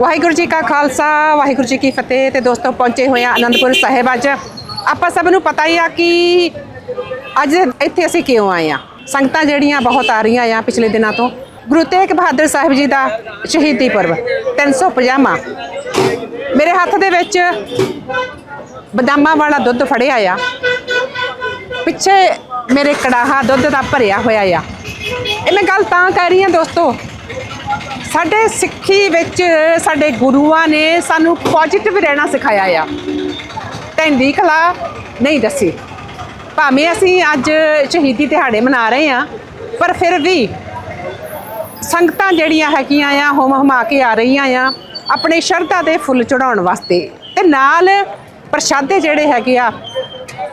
ਵਾਹਿਗੁਰੂ ਜੀ ਕਾ ਖਾਲਸਾ, ਵਾਹਿਗੁਰੂ ਜੀ ਕੀ ਫਤਿਹ ਤੇ ਦੋਸਤੋ ਪਹੁੰਚੇ ਹੋਏ ਆ ਅਨੰਦਪੁਰ ਸਾਹਿਬ ਅੱਜ। ਆਪਾਂ ਸਭ ਨੂੰ ਪਤਾ ਹੀ ਆ ਕਿ ਅੱਜ ਇੱਥੇ ਅਸੀਂ ਕਿਉਂ ਆਏ ਆ ਸੰਗਤਾਂ ਜਿਹੜੀਆਂ ਬਹੁਤ ਆ ਰਹੀਆਂ ਆ ਪਿਛਲੇ ਦਿਨਾਂ ਤੋਂ। ਗੁਰੂ ਤੇਗ ਬਹਾਦਰ ਸਾਹਿਬ ਜੀ ਦਾ ਸ਼ਹੀਦੀ ਪੁਰਬ 350ਵਾਂ ਮੇਰੇ ਹੱਥ ਦੇ ਵਿੱਚ ਬਦਾਮਾਂ ਵਾਲਾ ਦੁੱਧ ਫੜਿਆ ਆ। ਪਿੱਛੇ ਮੇਰੇ ਕੜਾਹਾ ਦੁੱਧ ਦਾ ਭਰਿਆ ਹੋਇਆ ਆ। ਇਹ ਮੈਂ ਗੱਲ ਤਾਂ ਕਹਿ ਰਹੀ ਹਾਂ ਦੋਸਤੋ ਸਾਡੇ ਸਿੱਖੀ ਵਿੱਚ ਸਾਡੇ ਗੁਰੂਆਂ ਨੇ ਸਾਨੂੰ ਪੋਜ਼ਿਟਿਵ ਰਹਿਣਾ ਸਿਖਾਇਆ ਆ। ਢੈਂਦੀ ਕਲਾ ਨਹੀਂ ਦੱਸੀ। ਭਾਵੇਂ ਅਸੀਂ ਅੱਜ ਸ਼ਹੀਦੀ ਦਿਹਾੜੇ ਮਨਾ ਰਹੇ ਆ, ਪਰ ਫਿਰ ਵੀ ਸੰਗਤਾਂ ਜਿਹੜੀਆਂ ਹੈਗੀਆਂ ਆ, ਹੁਮ ਹੁਮਾ ਕੇ ਆ ਰਹੀਆਂ ਆ, ਆਪਣੇ ਸ਼ਰਧਾ ਦੇ ਫੁੱਲ ਚੜਾਉਣ ਵਾਸਤੇ ਤੇ ਨਾਲ ਪ੍ਰਸ਼ਾਦੇ ਜਿਹੜੇ ਹੈਗੇ ਆ,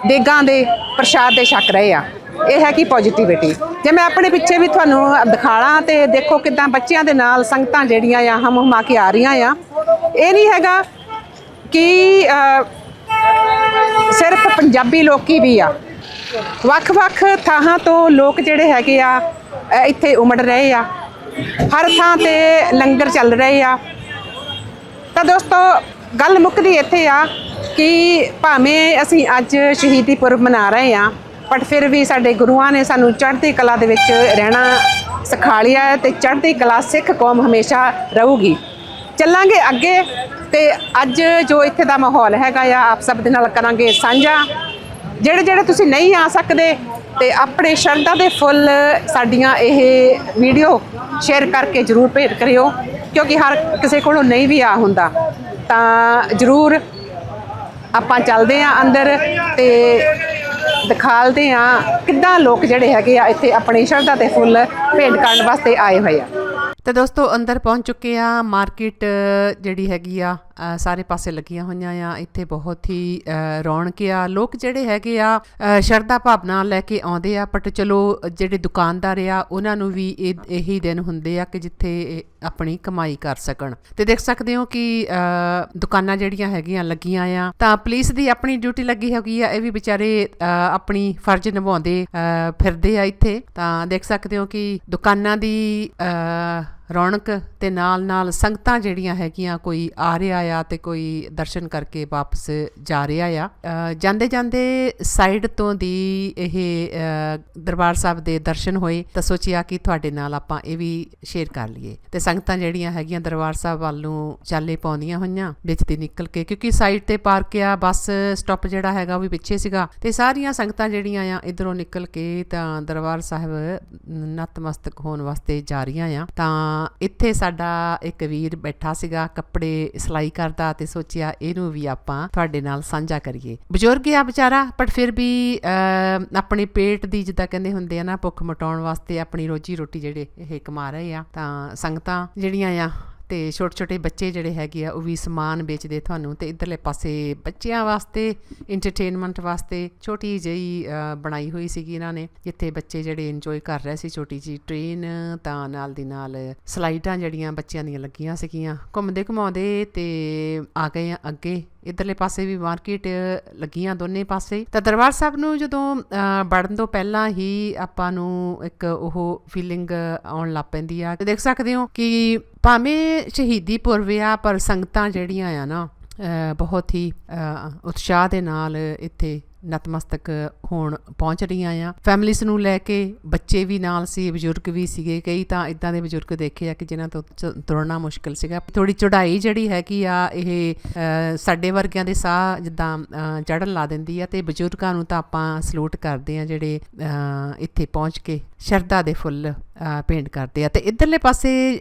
ਦੇਗਾਂ ਦੇ ਪ੍ਰਸ਼ਾਦ ਦੇ ਛਕ ਰਹੇ ਆ। ਇਹ ਹੈ ਕਿ ਪੋਜ਼ਿਟਿਵਿਟੀ ਜੇ ਮੈਂ ਆਪਣੇ ਪਿੱਛੇ ਵੀ ਤੁਹਾਨੂੰ ਦਿਖਾਲਾਂ ਤੇ ਦੇਖੋ ਕਿਦਾਂ ਬੱਚਿਆਂ ਦੇ ਨਾਲ ਸੰਗਤਾਂ ਜਿਹੜੀਆਂ ਆ, ਹਮ ਹਮਾ ਕੇ ਆ ਰਹੀਆਂ ਆ। ਇਹ ਨਹੀਂ ਹੈਗਾ ਕਿ ਸਿਰਫ ਪੰਜਾਬੀ ਲੋਕੀ ਵੀ ਆ। ਵੱਖ-ਵੱਖ ਥਾਂ ਤੋਂ ਲੋਕ ਜਿਹੜੇ ਹੈਗੇ ਆ ਇੱਥੇ ਉਮੜ ਰਹੇ ਆ। ਹਰ ਥਾਂ ਤੇ ਲੰਗਰ ਚੱਲ ਰਹੇ ਆ। ਤਾਂ ਦੋਸਤੋ, ਗੱਲ ਮੁੱਕਦੀ ਇੱਥੇ ਆ ਕਿ ਭਾਵੇਂ ਅਸੀਂ ਅੱਜ ਸ਼ਹੀਦੀ ਪੁਰਬ ਮਨਾ ਰਹੇ ਆ ਪਰ ਫਿਰ ਵੀ ਸਾਡੇ ਗੁਰੂਆਂ ਨੇ ਸਾਨੂੰ ਚੜ੍ਹਦੀ ਕਲਾ ਦੇ ਵਿੱਚ ਰਹਿਣਾ ਸਿਖਾ ਲਿਆ ਹੈ ਤੇ ਚੜ੍ਹਦੀ ਕਲਾ ਸਿੱਖ ਕੌਮ ਹਮੇਸ਼ਾ ਰਹੂਗੀ। ਚੱਲਾਂਗੇ ਅੱਗੇ ਤੇ ਅੱਜ ਜੋ ਇੱਥੇ ਦਾ ਮਾਹੌਲ ਹੈਗਾ ਆ, ਆਪ ਸਭ ਦੇ ਨਾਲ ਕਰਾਂਗੇ ਸਾਂਝਾ। ਜਿਹੜੇ ਜਿਹੜੇ ਤੁਸੀਂ ਨਹੀਂ ਆ ਸਕਦੇ ਤੇ ਆਪਣੇ ਸ਼ਰਧਾ ਦੇ ਫੁੱਲ ਸਾਡੀਆਂ ਇਹ ਵੀਡੀਓ ਸ਼ੇਅਰ ਕਰਕੇ ਜਰੂਰ ਭੇਟ ਕਰਿਓ, ਕਿਉਂਕਿ ਹਰ ਕਿਸੇ ਕੋਲੋਂ ਨਹੀਂ ਵੀ ਆ ਹੁੰਦਾ। ਤਾਂ ਜਰੂਰ ਆਪਾਂ ਚੱਲਦੇ ਆ ਅੰਦਰ ਤੇ ਦਿਖਾਲਦੇ ਆ ਕਿੱਦਾਂ ਲੋਕ ਜਿਹੜੇ ਹੈਗੇ ਆ ਇੱਥੇ ਆਪਣੀ ਸ਼ਰਧਾ 'ਤੇ ਫੁੱਲ ਭੇਂਟ ਕਰਨ ਵਾਸਤੇ ਆਏ ਹੋਏ ਆ। ਤੇ ਦੋਸਤੋ, ਅੰਦਰ ਪਹੁੰਚ ਚੁੱਕੇ ਆ ਮਾਰਕੀਟ ਜਿਹੜੀ ਹੈਗੀ ਆ ਸਾਰੇ ਪਾਸੇ ਲੱਗੀਆਂ ਹੋਈਆਂ ਆ। ਇੱਥੇ ਬਹੁਤ ਹੀ ਰੌਣਕ ਆ। ਲੋਕ ਜਿਹੜੇ ਹੈਗੇ ਆ ਸ਼ਰਧਾ ਭਾਵਨਾ ਲੈ ਕੇ ਆਉਂਦੇ ਆ ਬਟ ਚਲੋ ਜਿਹੜੇ ਦੁਕਾਨਦਾਰ ਆ ਉਹਨਾਂ ਨੂੰ ਵੀ ਇਹ ਇਹੀ ਦਿਨ ਹੁੰਦੇ ਆ ਕਿ ਜਿੱਥੇ ਆਪਣੀ ਕਮਾਈ ਕਰ ਸਕਣ। ਤੇ ਦੇਖ ਸਕਦੇ ਹੋ ਕਿ ਅ, ਦੁਕਾਨਾਂ ਜਿਹੜੀਆਂ ਹੈਗੀਆਂ ਲੱਗੀਆਂ ਆ ਤਾਂ ਪੁਲਿਸ ਦੀ ਆਪਣੀ ਡਿਊਟੀ ਲੱਗੀ ਹੈਗੀ ਆ। ਇਹ ਵੀ ਵਿਚਾਰੇ ਆਪਣੀ ਫਰਜ਼ ਨਿਭਾਉਂਦੇ ਅ, ਫਿਰਦੇ ਆ ਇੱਥੇ। ਤਾਂ ਦੇਖ ਸਕਦੇ ਹੋ ਕਿ ਦੁਕਾਨਾਂ ਦੀ ਅ, ਰੌਣਕ ਤੇ ਨਾਲ ਨਾਲ ਸੰਗਤਾਂ ਜਿਹੜੀਆਂ ਹੈਗੀਆਂ, ਕੋਈ ਆ ਰਿਹਾ ਆ ਤੇ ਕੋਈ ਦਰਸ਼ਨ ਕਰਕੇ ਵਾਪਸ ਜਾ ਰਿਹਾ ਆ। ਜਾਂਦੇ ਜਾਂਦੇ ਸਾਈਡ ਤੋਂ ਦੀ ਇਹ ਦਰਬਾਰ ਸਾਹਿਬ ਦੇ ਦਰਸ਼ਨ ਹੋਏ ਤਾਂ ਸੋਚਿਆ ਕਿ ਤੁਹਾਡੇ ਨਾਲ ਆਪਾਂ ਇਹ ਵੀ ਸ਼ੇਅਰ ਕਰ ਲਈਏ। ਤੇ ਸੰਗਤਾਂ ਜਿਹੜੀਆਂ ਹੈਗੀਆਂ ਦਰਬਾਰ ਸਾਹਿਬ ਵੱਲ ਨੂੰ ਚਾਲੇ ਪਾਉਂਦੀਆਂ ਹੋਈਆਂ, ਵਿੱਚ ਦੀ ਨਿਕਲ ਕੇ, ਕਿਉਂਕਿ ਸਾਈਡ ਤੇ ਪਾਰਕ ਆ, ਬੱਸ ਸਟਾਪ ਜਿਹੜਾ ਹੈਗਾ ਉਹ ਵੀ ਪਿੱਛੇ ਸੀਗਾ ਤੇ ਸਾਰੀਆਂ ਸੰਗਤਾਂ ਜਿਹੜੀਆਂ ਆ ਇਧਰੋਂ ਨਿਕਲ ਕੇ ਤਾਂ ਦਰਬਾਰ ਸਾਹਿਬ ਨਤਮਸਤਕ ਹੋਣ ਵਾਸਤੇ ਜਾ ਰਹੀਆਂ ਆ। ਤਾਂ ਇੱਥੇ ਸਾਡਾ ਇੱਕ ਵੀਰ ਬੈਠਾ ਸੀਗਾ ਕੱਪੜੇ ਸਿਲਾਈ ਕਰਦਾ ਤੇ ਸੋਚਿਆ ਇਹਨੂੰ ਵੀ ਆਪਾਂ ਤੁਹਾਡੇ ਨਾਲ ਸਾਂਝਾ ਕਰੀਏ। ਬਜ਼ੁਰਗ ਆ ਵਿਚਾਰਾ ਪਰ ਫਿਰ ਵੀ ਅਹ, ਆਪਣੇ ਪੇਟ ਦੀ ਜਿੱਦਾਂ ਕਹਿੰਦੇ ਹੁੰਦੇ ਆ ਨਾ ਭੁੱਖ ਮਟਾਉਣ ਵਾਸਤੇ ਆਪਣੀ ਰੋਜੀ ਰੋਟੀ ਜਿਹੜੇ ਇਹ ਕਮਾ ਰਹੇ ਆ ਤਾਂ ਸੰਗਤਾਂ ਜਿਹੜੀਆਂ ਆ ਤੇ ਛੋਟੇ ਛੋਟੇ ਬੱਚੇ ਜਿਹੜੇ ਹੈਗੇ ਆ, ਉਹ ਵੀ ਸਮਾਨ ਵੇਚਦੇ ਤੁਹਾਨੂੰ ਤੇ ਇਧਰਲੇ ਪਾਸੇ ਬੱਚਿਆਂ ਵਾਸਤੇ ਐਂਟਰਟੇਨਮੈਂਟ ਵਾਸਤੇ ਛੋਟੀ ਜਿਹੀ ਬਣਾਈ ਹੋਈ ਸੀਗੀ ਇਹਨਾਂ ਨੇ, ਜਿੱਥੇ ਬੱਚੇ ਜਿਹੜੇ ਇੰਜੋਏ ਕਰ ਰਹੇ ਸੀ ਛੋਟੀ ਜੀ ਟ੍ਰੇਨ ਤਾਂ ਨਾਲ ਦੀ ਨਾਲ ਸਲਾਈਡਾਂ ਜਿਹੜੀਆਂ ਬੱਚਿਆਂ ਦੀਆਂ ਲੱਗੀਆਂ ਸੀਗੀਆਂ। ਘੁੰਮਦੇ ਘੁਮਾਉਂਦੇ ਤੇ ਆ ਗਏ ਆ ਅੱਗੇ। ਇਧਰਲੇ ਪਾਸੇ ਵੀ ਮਾਰਕੀਟ ਲੱਗੀਆਂ ਦੋਨੇ ਪਾਸੇ। ਤਾਂ ਦਰਬਾਰ ਸਾਹਿਬ ਨੂੰ ਜਦੋਂ ਵੜਨ ਤੋਂ ਪਹਿਲਾਂ ਹੀ ਆਪਾਂ ਨੂੰ ਇੱਕ ਉਹ ਫੀਲਿੰਗ ਆਉਣ ਲੱਗ ਪੈਂਦੀ ਆ। ਤੇ ਦੇਖ ਸਕਦੇ ਹੋ ਕਿ ਭਾਵੇਂ ਸ਼ਹੀਦੀ ਪੁਰਬ ਆ, ਪਰ ਸੰਗਤਾਂ ਜਿਹੜੀਆਂ ਆ ਨਾ ਬਹੁਤ ਹੀ ਉਤਸ਼ਾਹ ਦੇ ਨਾਲ ਇੱਥੇ ਨਤਮਸਤਕ ਹੋਣ ਪਹੁੰਚ ਰਹੀਆਂ ਆ। ਫੈਮਿਲੀਜ਼ ਨੂੰ ਲੈ ਕੇ ਬੱਚੇ ਵੀ ਨਾਲ ਸੀ ਬਜ਼ੁਰਗ ਵੀ ਸੀਗੇ। ਕਈ ਤਾਂ ਇਦਾਂ ਦੇ ਬਜ਼ੁਰਗ ਦੇਖੇ ਆ ਕਿ ਜਿਨ੍ਹਾਂ ਤੋਂ ਚ- ਤੁਰਨਾ ਮੁਸ਼ਕਲ ਸੀਗਾ। ਥੋੜੀ ਚੜ੍ਹਾਈ ਜਿਹੜੀ ਹੈਗੀ ਆ ਇਹ ਸਾਡੇ ਵਰਗਿਆਂ ਦੇ ਸਾਹ ਜਿੱਦਾਂ ਅ, ਚੜ੍ਹਨ ਲਾ ਦਿੰਦੀ ਆ ਤੇ ਬਜ਼ੁਰਗਾਂ ਨੂੰ ਤਾਂ ਆਪਾਂ ਸਲੂਟ ਕਰਦੇ ਆ ਜਿਹੜੇ ਇੱਥੇ ਪਹੁੰਚ ਕੇ ਸ਼ਰਧਾ ਦੇ ਫੁੱਲ ਅ, ਭੇਂਟ ਕਰਦੇ ਆ। ਤੇ ਇਧਰਲੇ ਪਾਸੇ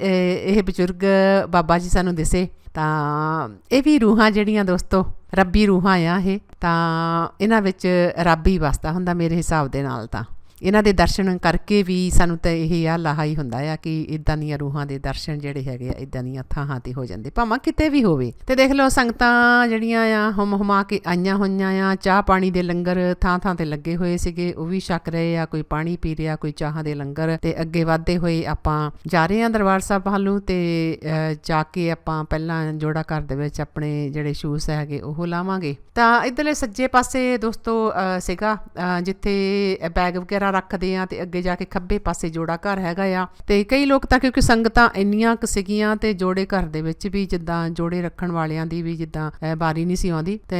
ਇਹ ਬਜ਼ੁਰਗ ਬਾਬਾ ਜੀ ਸਾਨੂੰ ਦਿਸੇ ਤਾਂ ਇਹ ਵੀ ਰੂਹਾਂ ਜਿਹੜੀਆਂ ਦੋਸਤੋ ਰੱਬੀ ਰੂਹਾਂ ਆ ਇਹ। ਤਾਂ ਇਹਨਾਂ ਵਿੱਚ ਰੱਬ ਹੀ ਵਸਦਾ ਹੁੰਦਾ ਮੇਰੇ ਹਿਸਾਬ ਦੇ ਨਾਲ ਤਾਂ। ਇਹਨਾਂ ਦੇ ਦਰਸ਼ਨ ਕਰਕੇ ਵੀ ਸਾਨੂੰ ਤਾਂ ਇਹ ਆ ਲਾਹਾ ਹੀ ਹੁੰਦਾ ਆ ਕਿ ਇਦਾਂ ਦੀਆਂ ਰੂਹਾਂ ਦੇ ਦਰਸ਼ਨ ਜਿਹੜੇ ਹੈਗੇ ਆ ਇਦਾਂ ਦੀਆਂ ਥਾਂ ਤੇ ਹੋ ਜਾਂਦੇ ਭਾਵੇਂ ਕਿਤੇ ਵੀ ਹੋਵੇ। ਤੇ ਦੇਖ ਲਓ ਸੰਗਤਾਂ ਜਿਹੜੀਆਂ ਆ ਹਮ ਹਮਾ ਕੇ ਆਈਆਂ ਹੋਈਆਂ ਆ ਚਾਹ ਪਾਣੀ ਦੇ ਲੰਗਰ ਥਾਂ ਥਾਂ ਤੇ ਲੱਗੇ ਹੋਏ ਸੀਗੇ ਉਹ ਵੀ ਛਕ ਰਹੇ ਆ ਕੋਈ ਪਾਣੀ ਪੀ ਰਿਹਾ ਕੋਈ ਚਾਹਾਂ ਦੇ ਲੰਗਰ ਤੇ ਅੱਗੇ ਵਧਦੇ ਹੋਏ ਆਪਾਂ ਜਾ ਰਹੇ ਆ ਦਰਬਾਰ ਸਾਹਿਬ ਵੱਲੋਂ ਤੇ ਅ, ਜਾ ਕੇ ਆਪਾਂ ਪਹਿਲਾਂ ਜੋੜਾ ਘਰ ਦੇ ਵਿੱਚ ਆਪਣੇ ਜਿਹੜੇ ਸ਼ੂਜ਼ ਹੈਗੇ ਉਹ ਲਾਵਾਂਗੇ। ਤਾਂ ਇਧਰਲੇ ਸੱਜੇ ਪਾਸੇ ਦੋਸਤੋ ਅ, ਸੀਗਾ ਅ, ਜਿੱਥੇ ਬੈਗ ਵਗੈਰਾ ਡੇਰਾ ਰੱਖਦੇ ਆ ਤੇ ਅੱਗੇ ਜਾ ਕੇ ਖੱਬੇ ਪਾਸੇ ਜੋੜਾ ਘਰ ਹੈਗਾ ਆ। ਤੇ ਕਈ ਲੋਕ ਤਾਂ ਕਿਉਂਕਿ ਸੰਗਤਾਂ ਇੰਨੀਆਂ ਕੁ ਸੀਗੀਆਂ ਤੇ ਜੋੜੇ ਘਰ ਦੇ ਵਿੱਚ ਵੀ ਜਿੱਦਾਂ ਜੋੜੇ ਰੱਖਣ ਵਾਲਿਆਂ ਦੀ ਵੀ ਜਿੱਦਾਂ ਅਹ, ਬਾਰੀ ਨਹੀਂ ਸੀ ਆਉਂਦੀ। ਤੇ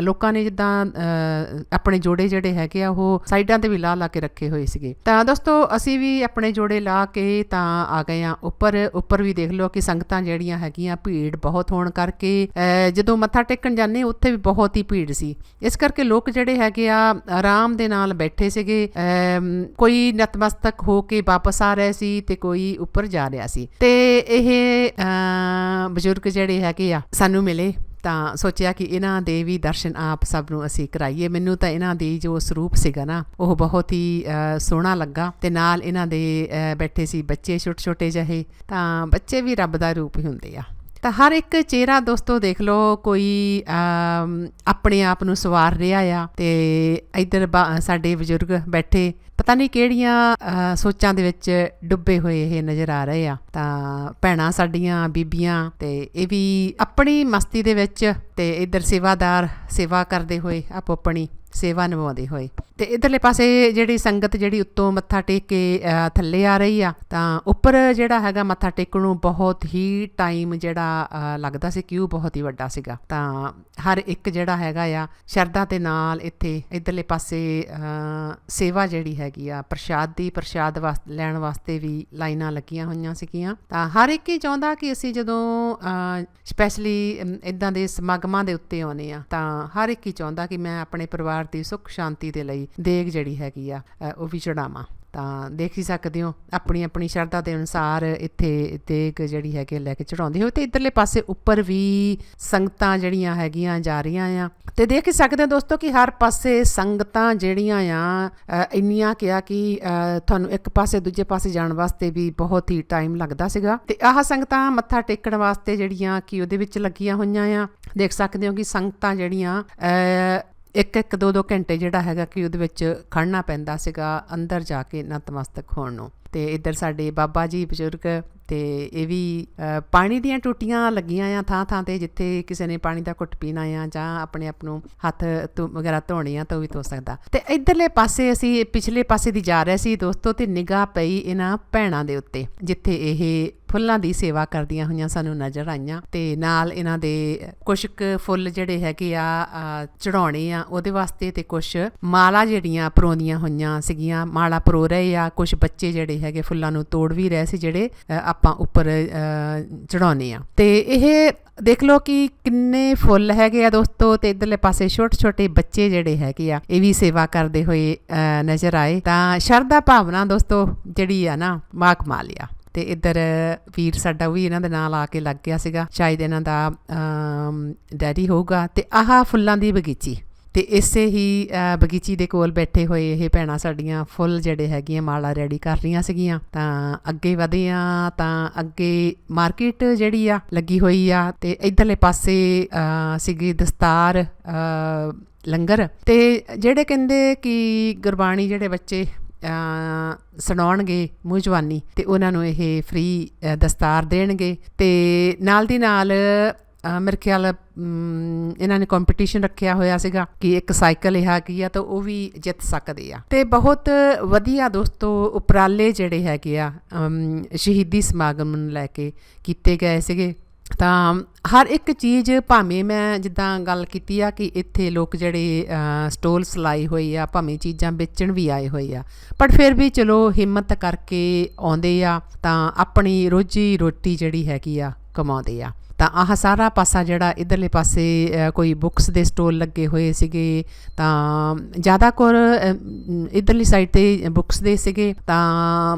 ਲੋਕਾਂ ਨੇ ਜਿੱਦਾਂ ਅਹ, ਆਪਣੇ ਜੋੜੇ ਜਿਹੜੇ ਹੈਗੇ ਆ ਉਹ ਸਾਈਡਾਂ ਤੇ ਵੀ ਲਾ ਲਾ ਕੇ ਰੱਖੇ ਹੋਏ ਸੀਗੇ। ਤਾਂ ਦੋਸਤੋ ਅਸੀਂ ਵੀ ਆਪਣੇ ਜੋੜੇ ਲਾ ਕੇ ਤਾਂ ਆ ਗਏ ਆ। ਉੱਪਰ ਉੱਪਰ ਵੀ ਦੇਖ ਲਓ ਕਿ ਸੰਗਤਾਂ ਜਿਹੜੀਆਂ ਹੈਗੀਆਂ ਭੀੜ ਬਹੁਤ ਹੋਣ ਕਰਕੇ ਅਹ, ਜਦੋਂ ਮੱਥਾ ਟੇਕਣ ਜਾਂਦੇ ਉੱਥੇ ਵੀ ਬਹੁਤ ਹੀ ਭੀੜ ਸੀ। ਇਸ ਕਰਕੇ ਲੋਕ ਜਿਹੜੇ ਹੈਗੇ ਆ ਆਰਾਮ ਦੇ ਨਾਲ ਬੈਠੇ ਸੀਗੇ ਅਮ, ਕੋਈ ਨਤਮਸਤਕ ਹੋ ਕੇ ਵਾਪਸ ਆ ਰਹੇ ਸੀ ਤੇ ਕੋਈ ਉੱਪਰ ਜਾ ਰਿਹਾ ਸੀ। ਤੇ ਇਹ ਬਜ਼ੁਰਗ ਜਿਹੜੇ ਹੈਗੇ ਆ, ਸਾਨੂੰ ਮਿਲੇ ਤਾਂ ਸੋਚਿਆ ਕਿ ਇਹਨਾਂ ਦੇ ਵੀ ਦਰਸ਼ਨ ਆਪ ਸਭ ਨੂੰ ਅਸੀਂ ਕਰਾਈਏ। ਮੈਨੂੰ ਤਾਂ ਇਹਨਾਂ ਦੀ ਜੋ ਸਰੂਪ ਸੀਗਾ ਨਾ, ਉਹ ਬਹੁਤ ਹੀ ਸੋਹਣਾ ਲੱਗਾ ਤੇ ਨਾਲ ਇਹਨਾਂ ਦੇ ਬੈਠੇ ਸੀ ਬੱਚੇ ਛੋਟੇ ਛੋਟੇ ਜਿਹੇ, ਤਾਂ ਬੱਚੇ ਵੀ ਰੱਬ ਦਾ ਰੂਪ ਹੀ ਹੁੰਦੇ ਆ। ਤਾਂ ਹਰ ਇੱਕ ਚਿਹਰਾ ਦੋਸਤੋ ਦੇਖ ਲਓ, ਕੋਈ ਆਪਣੇ ਆਪ ਨੂੰ ਸਵਾਰ ਰਿਹਾ ਆ ਤੇ ਇੱਧਰ ਬਾ- ਸਾਡੇ ਬਜ਼ੁਰਗ ਬੈਠੇ। ਪਤਾ ਨਹੀਂ ਕਿਹੜੀਆਂ ਸੋਚਾਂ ਦੇ ਵਿੱਚ ਡੁੱਬੇ ਹੋਏ ਇਹ ਨਜ਼ਰ ਆ ਰਹੇ ਆ। ਤਾਂ ਭੈਣਾਂ ਸਾਡੀਆਂ, ਬੀਬੀਆਂ ਤੇ ਇਹ ਵੀ ਆਪਣੀ ਮਸਤੀ ਦੇ ਵਿੱਚ ਤੇ ਇੱਧਰ ਸੇਵਾਦਾਰ ਸੇਵਾ ਕਰਦੇ ਹੋਏ ਆਪੋ ਆਪਣੀ ਸੇਵਾ ਨਿਭਾਉਂਦੇ ਹੋਏ ਤੇ ਇਧਰਲੇ ਪਾਸੇ ਜਿਹੜੀ ਸੰਗਤ ਜਿਹੜੀ ਉੱਤੋਂ ਮੱਥਾ ਟੇਕ ਕੇ ਥੱਲੇ ਆ ਰਹੀ ਆ, ਤਾਂ ਉੱਪਰ ਜਿਹੜਾ ਹੈਗਾ ਮੱਥਾ ਟੇਕਣ ਨੂੰ ਬਹੁਤ ਹੀ ਟਾਈਮ ਜਿਹੜਾ ਲੱਗਦਾ ਸੀ, ਕਿਊ ਬਹੁਤ ਹੀ ਵੱਡਾ ਸੀਗਾ। ਤਾਂ ਹਰ ਇੱਕ ਜਿਹੜਾ ਹੈਗਾ ਆ, ਸ਼ਰਧਾ ਦੇ ਨਾਲ ਇੱਥੇ ਇਧਰਲੇ ਪਾਸੇ ਸੇਵਾ ਜਿਹੜੀ ਹੈਗੀ ਆ, ਪ੍ਰਸ਼ਾਦ ਦੀ ਪ੍ਰਸ਼ਾਦ ਵਾਸ- ਲੈਣ ਵਾਸਤੇ ਵੀ ਲਾਈਨਾਂ ਲੱਗੀਆਂ ਹੋਈਆਂ ਸੀਗੀਆਂ। ਤਾਂ ਹਰ ਇੱਕ ਹੀ ਚਾਹੁੰਦਾ ਕਿ ਅਸੀਂ ਜਦੋਂ ਸਪੈਸ਼ਲੀ ਇਦਾਂ ਦੇ ਸਮਾਗਮਾਂ ਦੇ ਉੱਤੇ ਆਉਨੇ ਆ, ਤਾਂ ਹਰ ਇੱਕ ਹੀ ਚਾਹੁੰਦਾ ਕਿ ਮੈਂ ਆਪਣੇ ਪਰਿਵਾਰ ਦੀ ਸੁੱਖ ਸ਼ਾਂਤੀ ਦੇ ਲਈ ਦੇਗ ਜਿਹੜੀ ਹੈਗੀ ਆ ਉਹ ਵੀ ਚੜਾਵਾਂ। ਤਾਂ ਦੇਖ ਹੀ ਸਕਦੇ ਹੋ ਆਪਣੀ ਆਪਣੀ ਸ਼ਰਧਾ ਦੇ ਅਨੁਸਾਰ ਇੱਥੇ ਦੇਗ ਜਿਹੜੀ ਹੈਗੀ ਲੈ ਕੇ ਚੜਾਉਂਦੇ ਹੋ ਤੇ ਇਧਰਲੇ ਪਾਸੇ ਉੱਪਰ ਵੀ ਸੰਗਤਾਂ ਜਿਹੜੀਆਂ ਹੈਗੀਆਂ ਜਾ ਰਹੀਆਂ ਆ। ਤੇ ਦੇਖ ਹੀ ਸਕਦੇ ਹੋ ਦੋਸਤੋ ਕਿ ਹਰ ਪਾਸੇ ਸੰਗਤਾਂ ਜਿਹੜੀਆਂ ਆ ਇੰਨੀਆਂ ਕਿਹਾ ਕਿ ਅ, ਤੁਹਾਨੂੰ ਇੱਕ ਪਾਸੇ ਦੂਜੇ ਪਾਸੇ ਜਾਣ ਵਾਸਤੇ ਵੀ ਬਹੁਤ ਹੀ ਟਾਈਮ ਲੱਗਦਾ ਸੀਗਾ। ਤੇ ਆਹ ਸੰਗਤਾਂ ਮੱਥਾ ਟੇਕਣ ਵਾਸਤੇ ਜਿਹੜੀਆਂ ਕਿ ਉਹਦੇ ਵਿੱਚ ਲੱਗੀਆਂ ਹੋਈਆਂ ਆ। ਦੇਖ ਸਕਦੇ ਹੋ ਕਿ ਸੰਗਤਾਂ ਜਿਹੜੀਆਂ ਅ, ਇੱਕ ਇੱਕ ਦੋ ਦੋ ਘੰਟੇ ਜਿਹੜਾ ਹੈਗਾ ਕਿ ਉਹਦੇ ਵਿੱਚ ਖੜਨਾ ਪੈਂਦਾ ਸੀਗਾ ਅੰਦਰ ਜਾ ਕੇ ਨਤਮਸਤਕ ਹੋਣ ਨੂੰ। ਤੇ ਇੱਧਰ ਸਾਡੇ ਬਾਬਾ ਜੀ ਬਜ਼ੁਰਗ ਤੇ ਇਹ ਵੀ ਪਾਣੀ ਦੀਆਂ ਟੂਟੀਆਂ ਲੱਗੀਆਂ ਆ ਥਾਂ ਥਾਂ ਤੇ ਜਿੱਥੇ ਕਿਸੇ ਨੇ ਪਾਣੀ ਦਾ ਘੁੱਟ ਪੀਣਾ ਆ ਜਾਂ ਆਪਣੇ ਆਪ ਨੂੰ ਹੱਥ ਧੋ- ਵਗੈਰਾ ਧੋਣੇ ਆ ਤਾਂ ਉਹ ਵੀ ਧੋ ਸਕਦਾ। ਤੇ ਇੱਧਰਲੇ ਪਾਸੇ ਅਸੀਂ ਪਿਛਲੇ ਪਾਸੇ ਦੀ ਜਾ ਰਹੇ ਸੀ ਦੋਸਤੋ ਤੇ ਨਿਗਾਹ ਪਈ ਇਹਨਾਂ ਭੈਣਾਂ ਦੇ ਉੱਤੇ, ਜਿੱਥੇ ਇਹ ਫੁੱਲਾਂ ਦੀ ਸੇਵਾ ਕਰਦੀਆਂ ਹੋਈਆਂ ਸਾਨੂੰ ਨਜ਼ਰ ਆਈਆਂ ਤੇ ਨਾਲ ਇਹਨਾਂ ਦੇ ਕੁਝ ਕੁ ਫੁੱਲ ਜਿਹੜੇ ਹੈਗੇ ਆ ਅ, ਚੜਾਉਣੇ ਆ ਉਹਦੇ ਵਾਸਤੇ ਤੇ ਕੁਝ ਮਾਲਾ ਜਿਹੜੀਆਂ ਪਰੋਂਦੀਆਂ ਹੋਈਆਂ ਸੀਗੀਆਂ ਮਾਲਾ ਪਰੋ ਰਹੇ ਆ ਕੁਝ ਬੱਚੇ ਜਿਹੜੇ ਹੈਗੇ ਫੁੱਲਾਂ ਨੂੰ ਤੋੜ ਵੀ ਰਹੇ ਸੀ ਜਿਹੜੇ ਆਪਾਂ ਉੱਪਰ ਚੜਾਉਣੇ ਆ। ਤੇ ਇਹ ਦੇਖ ਲਓ ਕਿ ਕਿੰਨੇ ਫੁੱਲ ਹੈਗੇ ਆ ਦੋਸਤੋ ਤੇ ਇਧਰਲੇ ਪਾਸੇ ਛੋਟੇ ਛੋਟੇ ਬੱਚੇ ਜਿਹੜੇ ਹੈਗੇ ਆ ਇਹ ਵੀ ਸੇਵਾ ਕਰਦੇ ਹੋਏ ਨਜ਼ਰ ਆਏ। ਤਾਂ ਸ਼ਰਧਾ ਭਾਵਨਾ ਦੋਸਤੋ ਜਿਹੜੀ ਆ ਨਾ ਮਾਕ ਮਾਲਿਆ। ਤੇ ਇੱਧਰ ਵੀਰ ਸਾਡਾ ਵੀ ਇਹਨਾਂ ਦੇ ਨਾਲ ਆ ਕੇ ਲੱਗ ਗਿਆ ਸੀਗਾ। ਸ਼ਾਇਦ ਇਹਨਾਂ ਦਾ ਅਮ, ਡੈਡੀ ਹੋਊਗਾ। ਤੇ ਆਹ ਫੁੱਲਾਂ ਦੀ ਬਗੀਚੀ। ਤੇ ਇਸੇ ਹੀ ਬਗੀਚੀ ਦੇ ਕੋਲ ਬੈਠੇ ਹੋਏ ਇਹ ਭੈਣਾਂ ਸਾਡੀਆਂ ਫੁੱਲ ਜਿਹੜੇ ਹੈਗੀਆਂ ਮਾਲਾ ਰੈਡੀ ਕਰ ਰਹੀਆਂ ਸੀਗੀਆਂ। ਤਾਂ ਅੱਗੇ ਵਧੇ ਆ ਤਾਂ ਅੱਗੇ ਮਾਰਕੀਟ ਜਿਹੜੀ ਆ ਲੱਗੀ ਹੋਈ ਆ। ਤੇ ਇਧਰਲੇ ਪਾਸੇ ਅ, ਸੀਗੀ ਦਸਤਾਰ ਲੰਗਰ। ਤੇ ਜਿਹੜੇ ਕਹਿੰਦੇ ਕਿ ਗੁਰਬਾਣੀ ਜਿਹੜੇ ਬੱਚੇ ਸੁਣਾਉਣਗੇ ਮੂੰਹ ਜਵਾਨੀ ਤੇ ਉਹਨਾਂ ਨੂੰ ਇਹ ਫ੍ਰੀ ਦਸਤਾਰ ਦੇਣਗੇ ਤੇ ਨਾਲ ਦੀ ਨਾਲ ਮੇਰੇ ਖਿਆਲ ਇਹਨਾਂ ਨੇ ਕੰਪੀਟੀਸ਼ਨ ਰੱਖਿਆ ਹੋਇਆ ਸੀਗਾ ਕਿ ਇੱਕ ਸਾਈਕਲ ਇਹ ਕੀ ਆ ਤਾਂ ਉਹ ਵੀ ਜਿੱਤ ਸਕਦੇ ਆ। ਤੇ ਬਹੁਤ ਵਧੀਆ ਦੋਸਤੋ ਉਪਰਾਲੇ ਜਿਹੜੇ ਹੈਗੇ ਆ ਸ਼ਹੀਦੀ ਸਮਾਗਮ ਨੂੰ ਲੈ ਕੇ ਕੀਤੇ ਗਏ ਸੀਗੇ। ਤਾਂ ਹਰ ਇੱਕ ਚੀਜ਼ ਭਾਵੇਂ ਮੈਂ ਜਿੱਦਾਂ ਗੱਲ ਕੀਤੀ ਆ ਕਿ ਇੱਥੇ ਲੋਕ ਜਿਹੜੇ ਸਟੋਲਸ ਸਟੋਲ ਸਲਾਈ ਹੋਈ ਆ, ਭਾਵੇਂ ਚੀਜ਼ਾਂ ਵੇਚਣ ਵੀ ਆਏ ਹੋਏ ਆ, ਪਰ ਫਿਰ ਵੀ ਚਲੋ ਹਿੰਮਤ ਕਰਕੇ ਆਉਂਦੇ ਆ, ਤਾਂ ਆਪਣੀ ਰੋਜੀ ਰੋਟੀ ਜਿਹੜੀ ਹੈਗੀ ਆ, ਕਮਾਉਂਦੇ ਆ। ਤਾਂ ਆਹ ਸਾਰਾ ਪਾਸਾ ਜਿਹੜਾ ਇਧਰਲੇ ਪਾਸੇ ਕੋਈ ਬੁੱਕਸ ਦੇ ਸਟੋਲ ਲੱਗੇ ਹੋਏ ਸੀਗੇ, ਤਾਂ ਜ਼ਿਆਦਾ ਕੋਰ ਇਧਰਲੀ ਸਾਈਡ ਤੇ ਬੁੱਕਸ ਦੇ ਸੀਗੇ, ਤਾਂ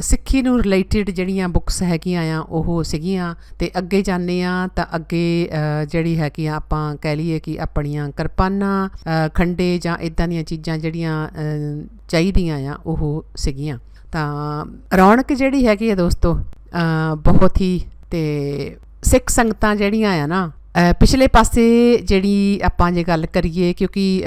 ਸਿੱਖੀ ਨੂੰ ਰਿਲੇਟਡ ਜਿਹੜੀਆਂ ਬੁੱਕਸ ਹੈਗੀਆਂ ਆ, ਉਹ ਸੀਗੀਆਂ ਤੇ ਅੱਗੇ ਜਾਂਦੇ ਆ ਤਾਂ ਅੱਗੇ ਜਿਹੜੀ ਹੈਗੀ ਆ ਆਪਾਂ ਕਹਿ ਲਈਏ ਕਿ ਆਪਣੀਆਂ ਕਿਰਪਾਨਾਂ ਖੰਡੇ ਜਾਂ ਇਦਾਂ ਦੀਆਂ ਚੀਜ਼ਾਂ ਜਿਹੜੀਆਂ ਚਾਹੀਦੀਆਂ ਆ, ਉਹ ਸੀਗੀਆਂ। ਤਾਂ ਰੌਣਕ ਜਿਹੜੀ ਹੈਗੀ ਆ ਦੋਸਤੋ ਬਹੁਤ ਹੀ ਤੇ ਸਿੱਖ ਸੰਗਤਾਂ ਜਿਹੜੀਆਂ ਆ ਨਾ ਪਿਛਲੇ ਪਾਸੇ ਜਿਹੜੀ ਆਪਾਂ ਜੇ ਗੱਲ ਕਰੀਏ, ਕਿਉਂਕਿ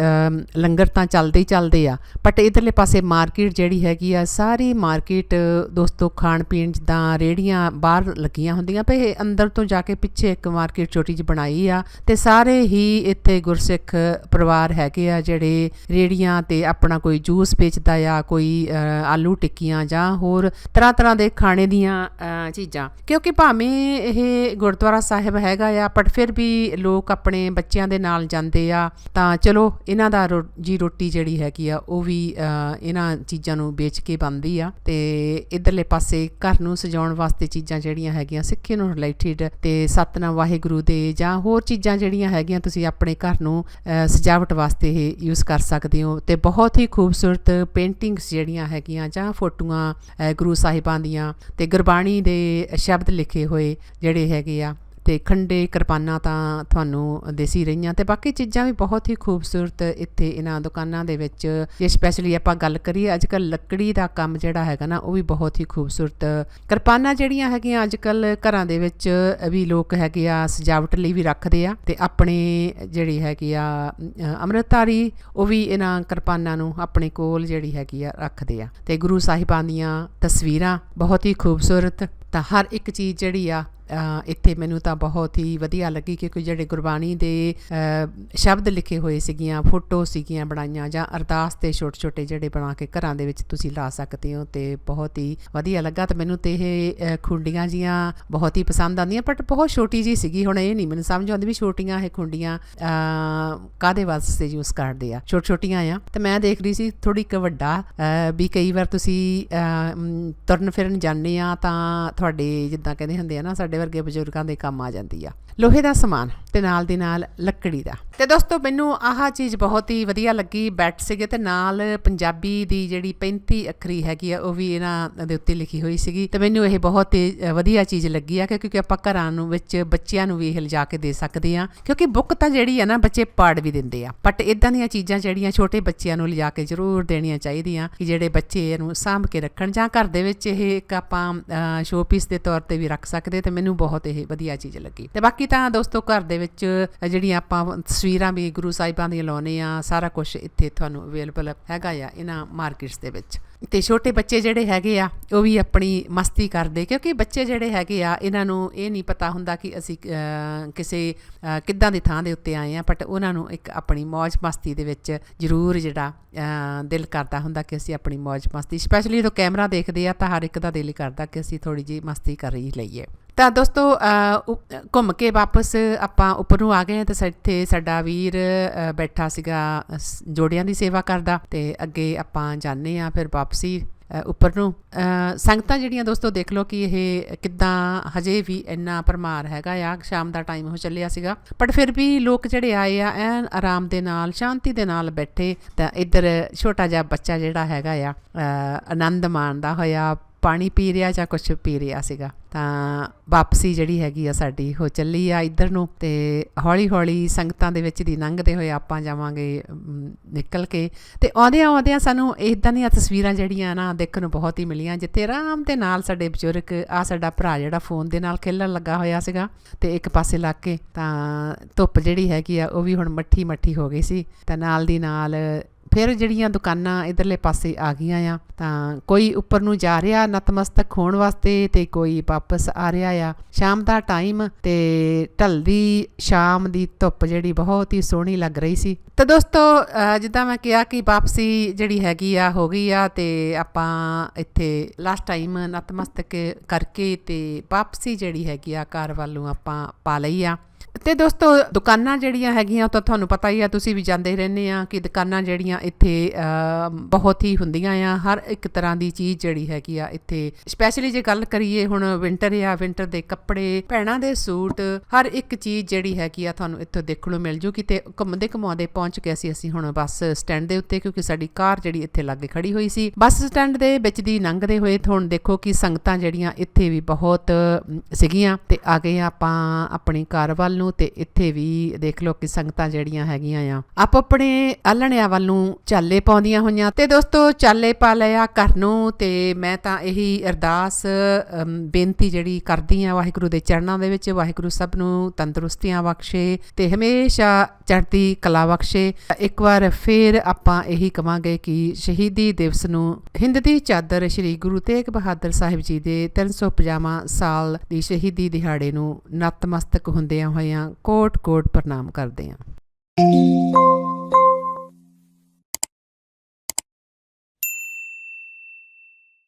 ਲੰਗਰ ਤਾਂ ਚੱਲਦੇ ਹੀ ਚੱਲਦੇ ਆ ਬਟ ਇਧਰਲੇ ਪਾਸੇ ਮਾਰਕੀਟ ਜਿਹੜੀ ਹੈਗੀ ਆ, ਸਾਰੀ ਮਾਰਕੀਟ ਦੋਸਤੋ ਖਾਣ ਪੀਣ ਜਿੱਦਾਂ ਰੇੜੀਆਂ ਬਾਹਰ ਲੱਗੀਆਂ ਹੁੰਦੀਆਂ ਪਏ ਅੰਦਰ ਤੋਂ ਜਾ ਕੇ ਪਿੱਛੇ ਇੱਕ ਮਾਰਕੀਟ ਛੋਟੀ ਜਿਹੀ ਬਣਾਈ ਆ, ਤੇ ਸਾਰੇ ਹੀ ਇੱਥੇ ਗੁਰਸਿੱਖ ਪਰਿਵਾਰ ਹੈਗੇ ਆ ਜਿਹੜੇ ਰੇੜੀਆਂ ਤੇ ਆਪਣਾ ਕੋਈ ਜੂਸ ਵੇਚਦਾ ਆ, ਕੋਈ ਆਲੂ ਟਿੱਕੀਆਂ ਜਾਂ ਹੋਰ ਤਰ੍ਹਾਂ ਤਰ੍ਹਾਂ ਦੇ ਖਾਣੇ ਦੀਆਂ ਚੀਜ਼ਾਂ। ਕਿਉਂਕਿ ਭਾਵੇਂ ਇਹ ਗੁਰਦੁਆਰਾ ਸਾਹਿਬ ਹੈਗਾ ਆ ਬਟ ਫਿਰ ਵੀ ਲੋਕ ਆਪਣੇ ਬੱਚਿਆਂ ਦੇ ਨਾਲ ਜਾਂਦੇ ਆ, ਤਾਂ ਚਲੋ ਇਹਨਾਂ ਦਾ ਰੋ- ਜੀ ਰੋਟੀ ਜਿਹੜੀ ਹੈਗੀ ਆ, ਉਹ ਵੀ ਇਹਨਾਂ ਚੀਜ਼ਾਂ ਨੂੰ ਵੇਚ ਕੇ ਬਣਦੀ ਆ ਤੇ ਇਧਰਲੇ ਪਾਸੇ ਘਰ ਨੂੰ ਸਜਾਉਣ ਵਾਸਤੇ ਚੀਜ਼ਾਂ ਜਿਹੜੀਆਂ ਹੈਗੀਆਂ, ਸਿੱਖੇ ਨੂੰ ਰਿਲੇਟਡ ਤੇ ਸਤਨਾਮ ਵਾਹਿਗੁਰੂ ਦੇ ਜਾਂ ਹੋਰ ਚੀਜ਼ਾਂ ਜਿਹੜੀਆਂ ਹੈਗੀਆਂ, ਤੁਸੀਂ ਆਪਣੇ ਘਰ ਨੂੰ ਸਜਾਵਟ ਵਾਸਤੇ ਇਹ ਯੂਜ਼ ਕਰ ਸਕਦੇ ਹੋ ਤੇ ਬਹੁਤ ਹੀ ਖੂਬਸੂਰਤ ਪੇਂਟਿੰਗਸ ਜਿਹੜੀਆਂ ਹੈਗੀਆਂ ਜਾਂ ਫੋਟੋਆਂ ਗੁਰੂ ਸਾਹਿਬਾਂ ਦੀਆਂ ਤੇ ਗੁਰਬਾਣੀ ਦੇ ਸ਼ਬਦ ਲਿਖੇ ਹੋਏ ਜਿਹੜੇ ਹੈਗੇ ਆ ਤੇ ਖੰਡੇ ਕਿਰਪਾਨਾਂ ਤਾਂ ਤੁਹਾਨੂੰ ਦੇਸੀ ਰਹੀਆਂ ਤੇ ਬਾਕੀ ਚੀਜ਼ਾਂ ਵੀ ਬਹੁਤ ਹੀ ਖੂਬਸੂਰਤ ਇੱਥੇ ਇਹਨਾਂ ਦੁਕਾਨਾਂ ਦੇ ਵਿੱਚ ਜੇ ਸਪੈਸ਼ਲੀ ਆਪਾਂ ਗੱਲ ਕਰੀਏ ਅੱਜ ਕੱਲ ਲੱਕੜੀ ਦਾ ਕੰਮ ਜਿਹੜਾ ਹੈਗਾ ਨਾ ਉਹ ਵੀ ਬਹੁਤ ਹੀ ਖੂਬਸੂਰਤ ਕਿਰਪਾਨਾਂ ਜਿਹੜੀਆਂ ਹੈਗੀਆਂ ਅੱਜ ਕੱਲ ਘਰਾਂ ਦੇ ਵਿੱਚ ਵੀ ਲੋਕ ਹੈਗੇ ਆ ਸਜਾਵਟ ਲਈ ਵੀ ਰੱਖਦੇ ਆ ਤੇ ਆਪਣੇ ਜਿਹੜੀ ਹੈਗੀ ਆ ਅ, ਅੰਮ੍ਰਿਤਧਾਰੀ ਉਹ ਵੀ ਇਹਨਾਂ ਕਿਰਪਾਨਾਂ ਨੂੰ ਆਪਣੇ ਕੋਲ ਜਿਹੜੀ ਹੈਗੀ ਆ ਰੱਖਦੇ ਆ ਤੇ ਗੁਰੂ ਸਾਹਿਬਾਂ ਦੀਆਂ ਤਸਵੀਰਾਂ ਬਹੁਤ ਹੀ ਖੂਬਸੂਰਤ ਤਾਂ ਹਰ ਇੱਕ ਚੀਜ਼ ਜਿਹੜੀ ਆ ਇੱਥੇ ਮੈਨੂੰ ਤਾਂ ਬਹੁਤ ਹੀ ਵਧੀਆ ਲੱਗੀ ਕਿਉਂਕਿ ਜਿਹੜੇ ਗੁਰਬਾਣੀ ਦੇ ਅ, ਸ਼ਬਦ ਲਿਖੇ ਹੋਏ ਸੀਗੀਆਂ ਫੋਟੋ ਸੀਗੀਆਂ ਬਣਾਈਆਂ ਜਾਂ ਅਰਦਾਸ ਤੇ ਛੋਟੇ ਛੋਟੇ ਜਿਹੜੇ ਬਣਾ ਕੇ ਘਰਾਂ ਦੇ ਵਿੱਚ ਤੁਸੀਂ ਲਾ ਸਕਦੇ ਹੋ ਤੇ ਬਹੁਤ ਹੀ ਵਧੀਆ ਲੱਗਾ ਤੇ ਮੈਨੂੰ ਤੇ ਇਹ ਖੁੰਡੀਆਂ ਜੀਆਂ ਬਹੁਤ ਹੀ ਪਸੰਦ ਆਉਂਦੀਆਂ ਬਟ ਬਹੁਤ ਛੋਟੀ ਜੀ ਸੀਗੀ ਹੁਣ ਇਹ ਨਹੀਂ ਮੈਨੂੰ ਸਮਝ ਆਉਂਦੀ ਵੀ ਛੋਟੀਆਂ ਇਹ ਖੁੰਡੀਆਂ ਅ, ਕਾਦੇ ਵਾਸਤੇ ਯੂਜ਼ ਕਰਦੇ ਆ? ਛੋਟ ਛੋਟੀਆਂ ਆ। ਤੇ ਮੈਂ ਦੇਖ ਰਹੀ ਸੀ ਥੋੜੀ ਇੱਕ ਵੱਡਾ ਵੀ ਕਈ ਵਾਰ ਤੁਸੀਂ ਅ, ਤੁਰਨ ਫਿਰਨ ਜਾਂਦੇ ਆ ਤਾਂ ਤੁਹਾਡੇ ਜਿੱਦਾਂ ਕਹਿੰਦੇ ਹੁੰਦੇ ਆ ਨਾ ਸਾਡੇ ਵਰਗੇ ਬਜ਼ੁਰਗਾਂ ਦੇ ਕੰਮ ਆ ਜਾਂਦੀ ਆ। ਲੋਹੇ ਦਾ ਸਮਾਨ। ਤੇ ਨਾਲ ਦੀ ਨਾਲ ਲੱਕੜੀ ਦਾ। ਤੇ ਦੋਸਤੋ, ਮੈਨੂੰ ਆਹ ਚੀਜ਼ ਬਹੁਤ ਹੀ ਵਧੀਆ ਲੱਗੀ ਬੈਟ ਸੀਗੇ ਤੇ ਨਾਲ ਪੰਜਾਬੀ ਦੀ ਜਿਹੜੀ 35 ਅੱਖਰੀ ਹੈਗੀ ਆ, ਉਹ ਵੀ ਇਹਨਾਂ ਦੇ ਉੱਤੇ ਲਿਖੀ ਹੋਈ ਸੀਗੀ। ਤੇ ਮੈਨੂੰ ਇਹ ਬਹੁਤ ਹੀ ਵਧੀਆ ਚੀਜ਼ ਲੱਗੀ ਆ, ਕਿਉਂਕਿ ਆਪਾਂ ਘਰਾਂ ਨੂੰ ਵਿੱਚ ਬੱਚਿਆਂ ਨੂੰ ਵੀ ਇਹ ਲਿਜਾ ਕੇ ਦੇ ਸਕਦੇ ਆ। ਕਿਉਂਕਿ ਬੁੱਕ ਤਾਂ ਜਿਹੜੀ ਆ ਨਾ, ਬੱਚੇ ਪੜ੍ਹ ਵੀ ਦਿੰਦੇ ਆ। ਬਟ ਇਦਾਂ ਦੀਆਂ ਚੀਜ਼ਾਂ ਜਿਹੜੀਆਂ ਛੋਟੇ ਬੱਚਿਆਂ ਨੂੰ ਲਿਜਾ ਕੇ ਜ਼ਰੂਰ ਦੇਣੀਆਂ ਚਾਹੀਦੀਆਂ ਕਿ ਜਿਹੜੇ ਬੱਚੇ ਇਹਨੂੰ ਸਾਂਭ ਕੇ ਰੱਖਣ, ਜਾਂ ਘਰ ਦੇ ਵਿੱਚ ਇਹ ਇੱਕ ਆਪਾਂ ਸ਼ੋਪੀਸ ਦੇ ਤੌਰ ਤੇ ਵੀ ਰੱਖ ਸਕਦੇ ਤੇ ਮੈਨੂੰ ਬਹੁਤ ਇਹ ਵਧੀਆ ਚੀਜ਼ ਲੱਗੀ। ਤੇ ਬਾਕੀ ਤਾਂ ਦੋਸਤੋ, ਘਰ ਦੇ ਵਿੱਚ ਜਿਹੜੀਆਂ ਆਪਾਂ ਤਸਵੀਰਾਂ ਵੀ ਗੁਰੂ ਸਾਹਿਬਾਂ ਦੀਆਂ ਲਾਉਨੇ ਆ, ਸਾਰਾ ਕੁਝ ਇੱਥੇ ਤੁਹਾਨੂੰ ਅਵੇਲੇਬਲ ਹੈਗਾ ਆ ਇਹਨਾਂ ਮਾਰਕੀਟਸ ਦੇ ਵਿੱਚ। ਤੇ ਛੋਟੇ ਬੱਚੇ ਜਿਹੜੇ ਹੈਗੇ ਆ, ਉਹ ਵੀ ਆਪਣੀ ਮਸਤੀ ਕਰਦੇ, ਕਿਉਂਕਿ ਬੱਚੇ ਜਿਹੜੇ ਹੈਗੇ ਆ, ਇਹਨਾਂ ਨੂੰ ਇਹ ਨਹੀਂ ਪਤਾ ਹੁੰਦਾ ਕਿ ਅਸੀਂ ਕਿਸੇ ਕਿੱਦਾਂ ਦੀ ਥਾਂ ਦੇ ਉੱਤੇ ਆਏ ਆ ਬਟ ਉਹਨਾਂ ਨੂੰ ਇੱਕ ਆਪਣੀ ਮौज ਮਸਤੀ ਦੇ ਵਿੱਚ ਜ਼ਰੂਰ ਜਿਹੜਾ ਦਿਲ ਕਰਦਾ ਹੁੰਦਾ ਕਿ ਅਸੀਂ ਆਪਣੀ ਮौज ਮਸਤੀ ਸਪੈਸ਼ਲੀ ਜਦੋਂ ਕੈਮਰਾ ਦੇਖਦੇ ਆ ਤਾਂ ਹਰ ਇੱਕ ਦਾ ਦਿਲ ਕਰਦਾ ਕਿ ਅਸੀਂ ਥੋੜੀ ਜਿਹੀ ਮਸਤੀ ਕਰ ਹੀ ਲਈਏ। ਤਾਂ ਦੋਸਤੋ ਘੁੰਮ ਕੇ ਵਾਪਸ ਆਪਾਂ ਉੱਪਰ ਨੂੰ ਆ ਗਏ ਹਾਂ ਤੇ ਇੱਥੇ ਸਾਡਾ ਵੀਰ ਬੈਠਾ ਸੀਗਾ ਜੋੜਿਆਂ ਦੀ ਸੇਵਾ ਕਰਦਾ ਤੇ ਅੱਗੇ ਆਪਾਂ ਜਾਂਦੇ ਆ ਫਿਰ ਵਾਪਸੀ ਉੱਪਰ। ਨੂੰ ਸੰਗਤਾਂ ਜਿਹੜੀਆਂ ਦੋਸਤੋ ਦੇਖ ਲਓ ਕਿ ਇਹ ਕਿੱਦਾਂ, ਹਜੇ ਵੀ ਇੰਨਾ ਪਰਮਾਰ ਹੈਗਾ ਆ, ਸ਼ਾਮ ਦਾ ਟਾਈਮ ਹੋ ਚੱਲਿਆ ਸੀਗਾ। ਬਟ ਫਿਰ ਵੀ ਲੋਕ ਜਿਹੜੇ ਆਏ ਆ, ਐਨ ਆਰਾਮ ਦੇ ਨਾਲ, ਸ਼ਾਂਤੀ ਦੇ ਨਾਲ ਬੈਠੇ ਤਾਂ ਇੱਧਰ ਛੋਟਾ ਜਿਹਾ ਬੱਚਾ ਜਿਹੜਾ ਹੈਗਾ ਆ ਆਨੰਦ ਮਾਣਦਾ ਹੋਇਆ ਪਾਣੀ ਪੀ ਰਿਹਾ ਜਾਂ ਕੁਝ ਪੀ ਰਿਹਾ ਸੀਗਾ, ਤਾਂ ਵਾਪਸੀ ਜਿਹੜੀ ਹੈਗੀ ਆ ਸਾਡੀ, ਉਹ ਚੱਲੀ ਆ ਇੱਧਰ ਨੂੰ ਤੇ ਹੌਲੀ ਹੌਲੀ ਸੰਗਤਾਂ ਦੇ ਵਿੱਚ ਦੀ ਲੰਘਦੇ ਹੋਏ ਆਪਾਂ ਜਾਵਾਂਗੇ ਨਿਕਲ ਕੇ ਤੇ ਆਉਂਦਿਆਂ ਆਉਂਦਿਆਂ ਸਾਨੂੰ ਇਦਾਂ ਦੀਆਂ ਤਸਵੀਰਾਂ ਜਿਹੜੀਆਂ ਨਾ ਦੇਖਣ ਨੂੰ ਬਹੁਤ ਹੀ ਮਿਲੀਆਂ, ਜਿੱਥੇ ਆਰਾਮ ਦੇ ਨਾਲ ਸਾਡੇ ਬਜ਼ੁਰਗ ਆ ਸਾਡਾ ਭਰਾ ਜਿਹੜਾ ਫੋਨ ਦੇ ਨਾਲ ਖੇਲਣ ਲੱਗਾ ਹੋਇਆ ਸੀਗਾ ਤੇ ਇੱਕ ਪਾਸੇ ਲੱਗ ਕੇ ਤਾਂ ਧੁੱਪ ਜਿਹੜੀ ਹੈਗੀ ਆ, ਉਹ ਵੀ ਹੁਣ ਮੱਠੀ ਮੱਠੀ ਹੋ ਗਈ ਸੀ, ਤਾਂ ਨਾਲ ਦੀ ਨਾਲ ਫਿਰ ਜਿਹੜੀਆਂ ਦੁਕਾਨਾਂ ਇਧਰਲੇ ਪਾਸੇ ਆ ਗਈਆਂ ਆ, ਤਾਂ ਕੋਈ ਉੱਪਰ ਨੂੰ ਜਾ ਰਿਹਾ ਨਤਮਸਤਕ ਹੋਣ ਵਾਸਤੇ ਤੇ ਕੋਈ ਵਾਪਸ ਆ ਰਿਹਾ ਆ। ਸ਼ਾਮ ਦਾ ਟਾਈਮ ਤੇ ਢਲਦੀ ਸ਼ਾਮ ਦੀ ਧੁੱਪ ਜਿਹੜੀ ਬਹੁਤ ਹੀ ਸੋਹਣੀ ਲੱਗ ਰਹੀ ਸੀ। ਤਾਂ ਦੋਸਤੋ ਜਿੱਦਾਂ ਮੈਂ ਕਿਹਾ ਕਿ ਵਾਪਸੀ ਜਿਹੜੀ ਹੈਗੀ ਆ, ਹੋ ਗਈ ਆ ਤੇ ਆਪਾਂ ਇੱਥੇ ਲਾਸਟ ਟਾਈਮ ਨਤਮਸਤਕ ਕਰਕੇ ਤੇ ਵਾਪਸੀ ਜਿਹੜੀ ਹੈਗੀ ਆ, ਘਰ ਵੱਲ ਨੂੰ ਆਪਾਂ ਪਾ ਲਈ ਆ। ਤੇ ਦੋਸਤੋ, ਦੁਕਾਨਾਂ ਜਿਹੜੀਆਂ ਹੈਗੀਆਂ, ਉਹ ਤਾਂ ਤੁਹਾਨੂੰ ਪਤਾ ਹੀ ਆ, ਤੁਸੀਂ ਵੀ ਜਾਂਦੇ ਰਹਿੰਦੇ ਆ ਕਿ ਦੁਕਾਨਾਂ ਜਿਹੜੀਆਂ ਇੱਥੇ ਬਹੁਤ ਹੀ ਹੁੰਦੀਆਂ ਆ। ਹਰ ਇੱਕ ਤਰ੍ਹਾਂ ਦੀ ਚੀਜ਼ ਜਿਹੜੀ ਹੈਗੀ ਆ ਇੱਥੇ। ਸਪੈਸ਼ਲੀ ਜੇ ਗੱਲ ਕਰੀਏ ਹੁਣ ਵਿੰਟਰ ਆ ਵਿੰਟਰ ਦੇ ਕੱਪੜੇ, ਭੈਣਾਂ ਦੇ ਸੂਟ, ਹਰ ਇੱਕ ਚੀਜ਼ ਜਿਹੜੀ ਹੈਗੀ ਆ ਤੁਹਾਨੂੰ ਇੱਥੋਂ ਦੇਖਣ ਨੂੰ ਮਿਲ ਜੂਗੀ ਤੇ ਘੁੰਮਦੇ ਘੁਮਾਉਂਦੇ ਪਹੁੰਚ ਗਏ ਸੀ ਅਸੀਂ ਹੁਣ ਬੱਸ ਸਟੈਂਡ ਦੇ ਉੱਤੇ, ਕਿਉਂਕਿ ਸਾਡੀ ਕਾਰ ਜਿਹੜੀ ਇੱਥੇ ਲਾਗੇ ਖੜੀ ਹੋਈ ਸੀ। ਬੱਸ ਸਟੈਂਡ ਦੇ ਵਿੱਚ ਦੀ ਲੰਘਦੇ ਹੋਏ ਤੁਹਾਨੂੰ ਦੇਖੋ ਕਿ ਸੰਗਤਾਂ ਜਿਹੜੀਆਂ ਇੱਥੇ ਵੀ ਬਹੁਤ ਸੀਗੀਆਂ। ਤੇ ਆ ਗਏ ਆਪਾਂ ਆਪਣੀ ਕਾਰ ਵੱਲ ਨੂੰ ਤੇ ਇੱਥੇ ਵੀ ਦੇਖ ਲਓ ਕਿ ਸੰਗਤਾਂ ਜਿਹੜੀਆਂ ਹੈਗੀਆਂ ਆ, ਆਪ ਆਪਣੇ ਆਲਣਿਆਂ ਵੱਲ ਨੂੰ ਚਾਲੇ ਪਾਉਂਦੀਆਂ ਹੋਈਆਂ। ਤੇ ਦੋਸਤੋ, ਚਾਲੇ ਪਾ ਲਿਆ ਘਰ ਨੂੰ ਤੇ ਮੈਂ ਤਾਂ ਇਹੀ ਅਰਦਾਸ ਬੇਨਤੀ ਜਿਹੜੀ ਕਰਦੀ ਆ ਵਾਹਿਗੁਰੂ ਦੇ ਚਰਨਾਂ ਦੇ ਵਿੱਚ, ਵਾਹਿਗੁਰੂ ਸਭ ਨੂੰ ਤੰਦਰੁਸਤੀਆਂ ਬਖਸ਼ੇ ਤੇ ਹਮੇਸ਼ਾ ਚੜ੍ਹਦੀ ਕਲਾ ਬਖਸ਼ੇ। ਇੱਕ ਵਾਰ ਫੇਰ ਆਪਾਂ ਇਹੀ ਕਵਾਂਗੇ ਕਿ ਸ਼ਹੀਦੀ ਦਿਵਸ ਨੂੰ ਹਿੰਦ ਦੀ ਚਾਦਰ ਸ੍ਰੀ ਗੁਰੂ ਤੇਗ ਬਹਾਦਰ ਸਾਹਿਬ ਜੀ ਦੇ 350ਵਾਂ ਸਾਲ ਦੀ ਸ਼ਹੀਦੀ ਦਿਹਾੜੇ ਨੂੰ ਨਤਮਸਤਕ ਹੁੰਦਿਆਂ ਹੋਇਆਂ ਕੋਟ ਕੋਟ ਪ੍ਰਣਾਮ ਕਰਦੇ ਹਾਂ